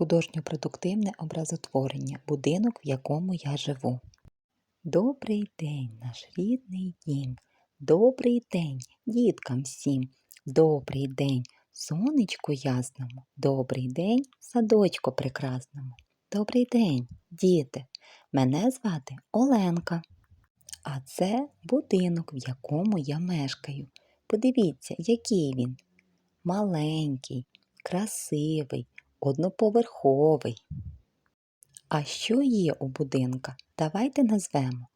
Художньо-продуктивне образотворення будинок, в якому я живу. Добрий день, наш рідний дім. Добрий день діткам всім. Добрий день, сонечку ясному. Добрий день, садочку прекрасному. Добрий день, діти. Мене звати Оленка. А це будинок, в якому я мешкаю. Подивіться, який він. Маленький, красивий, одноповерховий. А що є у будинка? Давайте назвемо.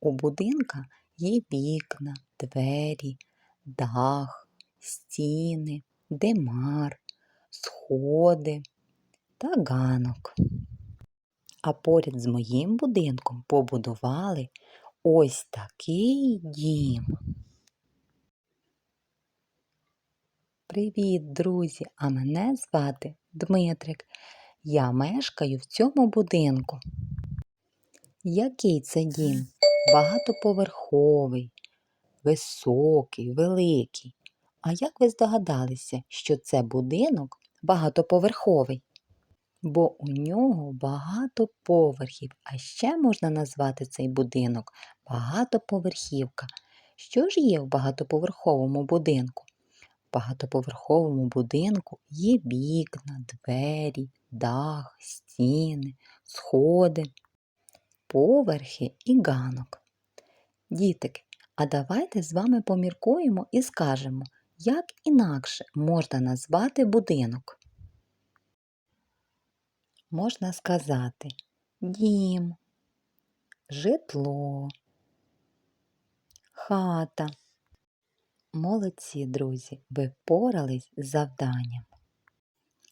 У будинка є вікна, двері, дах, стіни, демар, сходи та ганок. А поряд з моїм будинком побудували ось такий дім. Привіт, друзі! А мене звати Дмитрик. Я мешкаю в цьому будинку. Який це дім? Багатоповерховий, високий, великий. А як ви здогадалися, що це будинок багатоповерховий? Бо у нього багато поверхів, а ще можна назвати цей будинок багатоповерхівка. Що ж є в багатоповерховому будинку? Багатоповерховому будинку є вікна, двері, дах, стіни, сходи, поверхи і ганок. Дітики, а давайте з вами поміркуємо і скажемо, як інакше можна назвати будинок. Можна сказати дім, житло, хата. Молодці, друзі, ви впорались з завданням.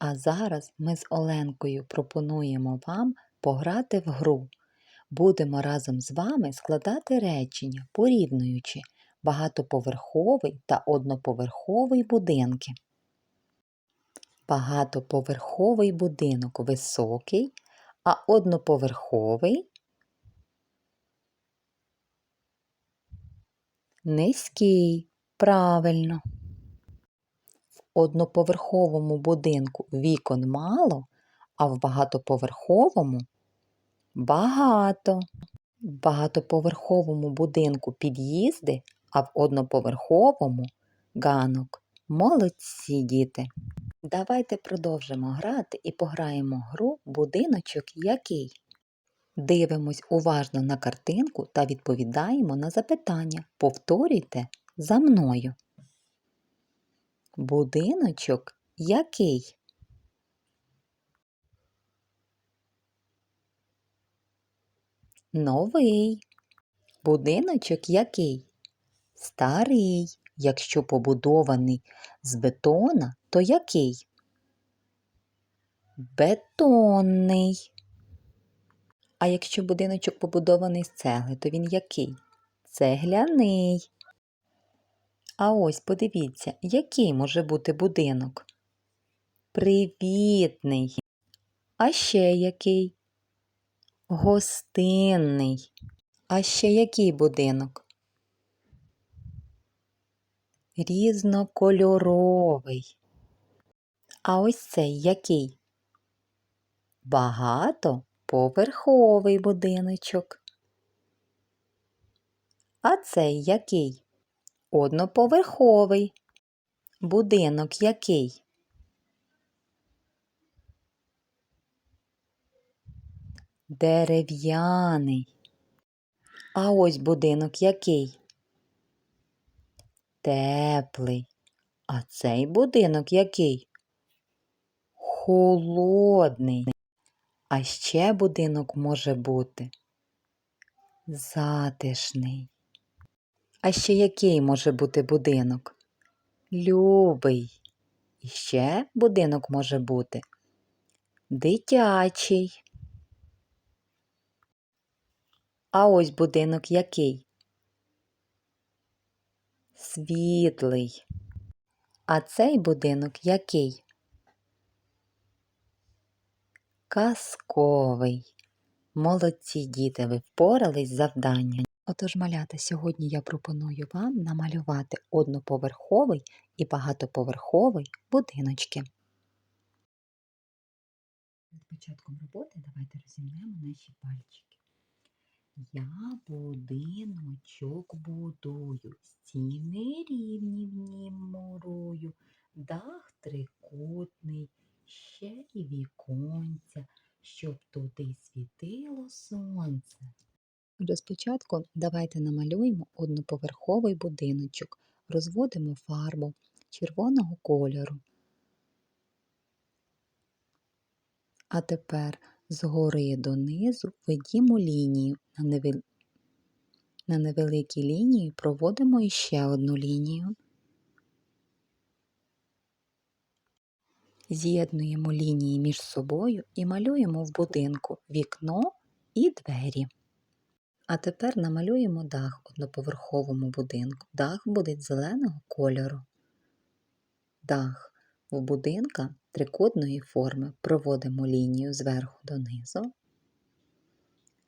А зараз ми з Оленкою пропонуємо вам пограти в гру. Будемо разом з вами складати речення, порівнюючи багатоповерховий та одноповерховий будинки. Багатоповерховий будинок високий, а одноповерховий низький. Правильно. В одноповерховому будинку вікон мало, а в багатоповерховому багато. В багатоповерховому будинку під'їзди, а в одноповерховому ганок. Молодці діти! Давайте продовжимо грати і пограємо гру будиночок який. Дивимось уважно на картинку та відповідаємо на запитання. Повторюйте за мною. Будиночок який? Новий. Будиночок який? Старий. Якщо побудований з бетона, то який? Бетонний. А якщо будиночок побудований з цегли, то він який? Цегляний. А ось подивіться, який може бути будинок? Привітний. А ще який? Гостинний. А ще який будинок? Різнокольоровий. А ось цей який? Багатоповерховий будиночок. А цей який? Одноповерховий. Будинок який? Дерев'яний. А ось будинок який? Теплий. А цей будинок який? Холодний. А ще будинок може бути затишний. А ще який може бути будинок? Любий. І ще будинок може бути дитячий. А ось будинок який? Світлий. А цей будинок який? Казковий. Молодці діти, ви впорались з завданням. Отож, малята, сьогодні я пропоную вам намалювати одноповерховий і багатоповерховий будиночки. початком роботи давайте розімнемо наші пальчики. Я будиночок будую, стіни рівні в нім мурую, дах трикутний, ще й віконця, щоб туди світило сонце. Отже, спочатку давайте намалюємо одноповерховий будиночок, розводимо фарбу червоного кольору. А тепер згори донизу ведімо лінію. На, невел... На невеликій лінії проводимо іще одну лінію. З'єднуємо лінії між собою і малюємо в будинку вікно і двері. А тепер намалюємо дах одноповерховому будинку. Дах буде зеленого кольору. Дах в будинка трикутної форми проводимо лінію зверху донизу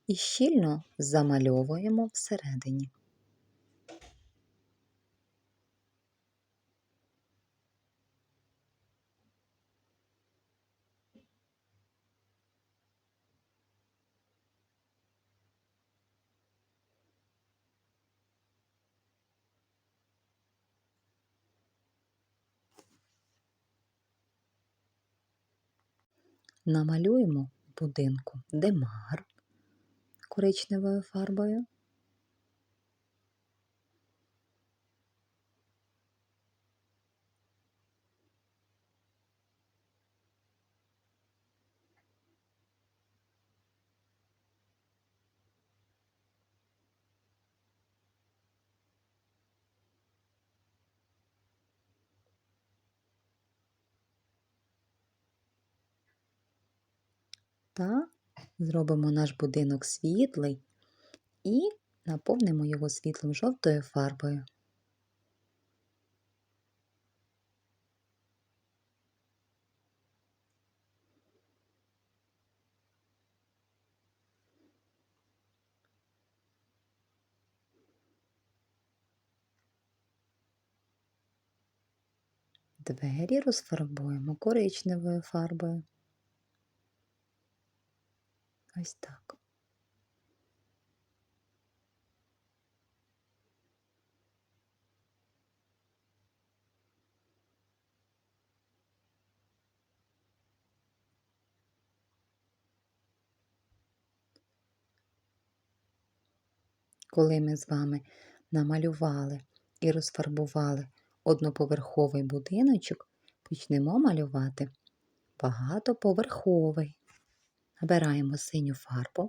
і щільно замальовуємо всередині. Намалюємо будинку демар коричневою фарбою. Та зробимо наш будинок світлий і наповнимо його світлом жовтою фарбою. Двері розфарбуємо коричневою фарбою. Ось так. Коли ми з вами намалювали і розфарбували одноповерховий будиночок, почнемо малювати багатоповерховий. Набираємо синю фарбу,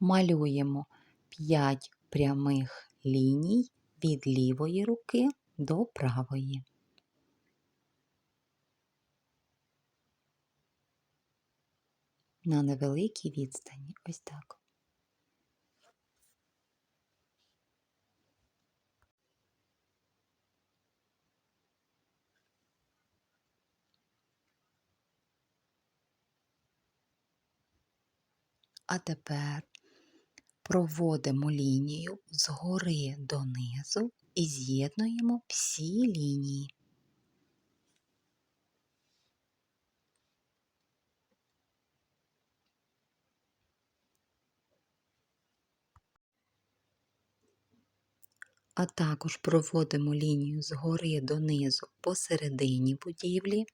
малюємо 5 прямих ліній від лівої руки до правої. На невеликій відстані. Ось так. А тепер проводимо лінію згори донизу і з'єднуємо всі лінії. А також проводимо лінію згори донизу посередині будівлі.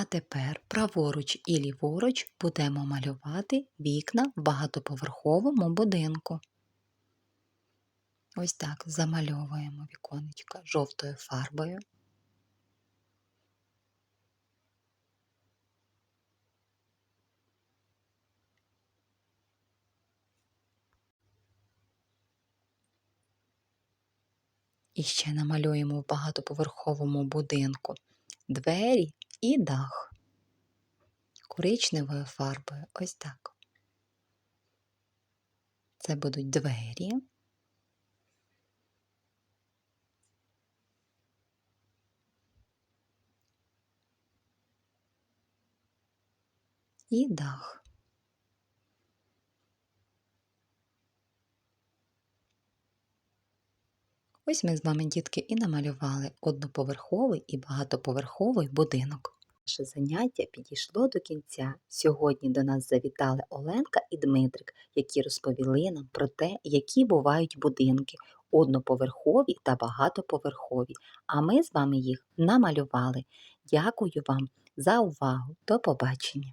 А тепер праворуч і ліворуч будемо малювати вікна в багатоповерховому будинку. Ось так замальовуємо віконечка жовтою фарбою. І ще намалюємо в багатоповерховому будинку двері і дах коричневою фарбою. Ось так. Це будуть двері. І дах. Ось ми з вами, дітки, і намалювали одноповерховий і багатоповерховий будинок. Наше заняття підійшло до кінця. Сьогодні до нас завітали Оленка і Дмитрик, які розповіли нам про те, які бувають будинки одноповерхові та багатоповерхові. А ми з вами їх намалювали. Дякую вам за увагу. До побачення!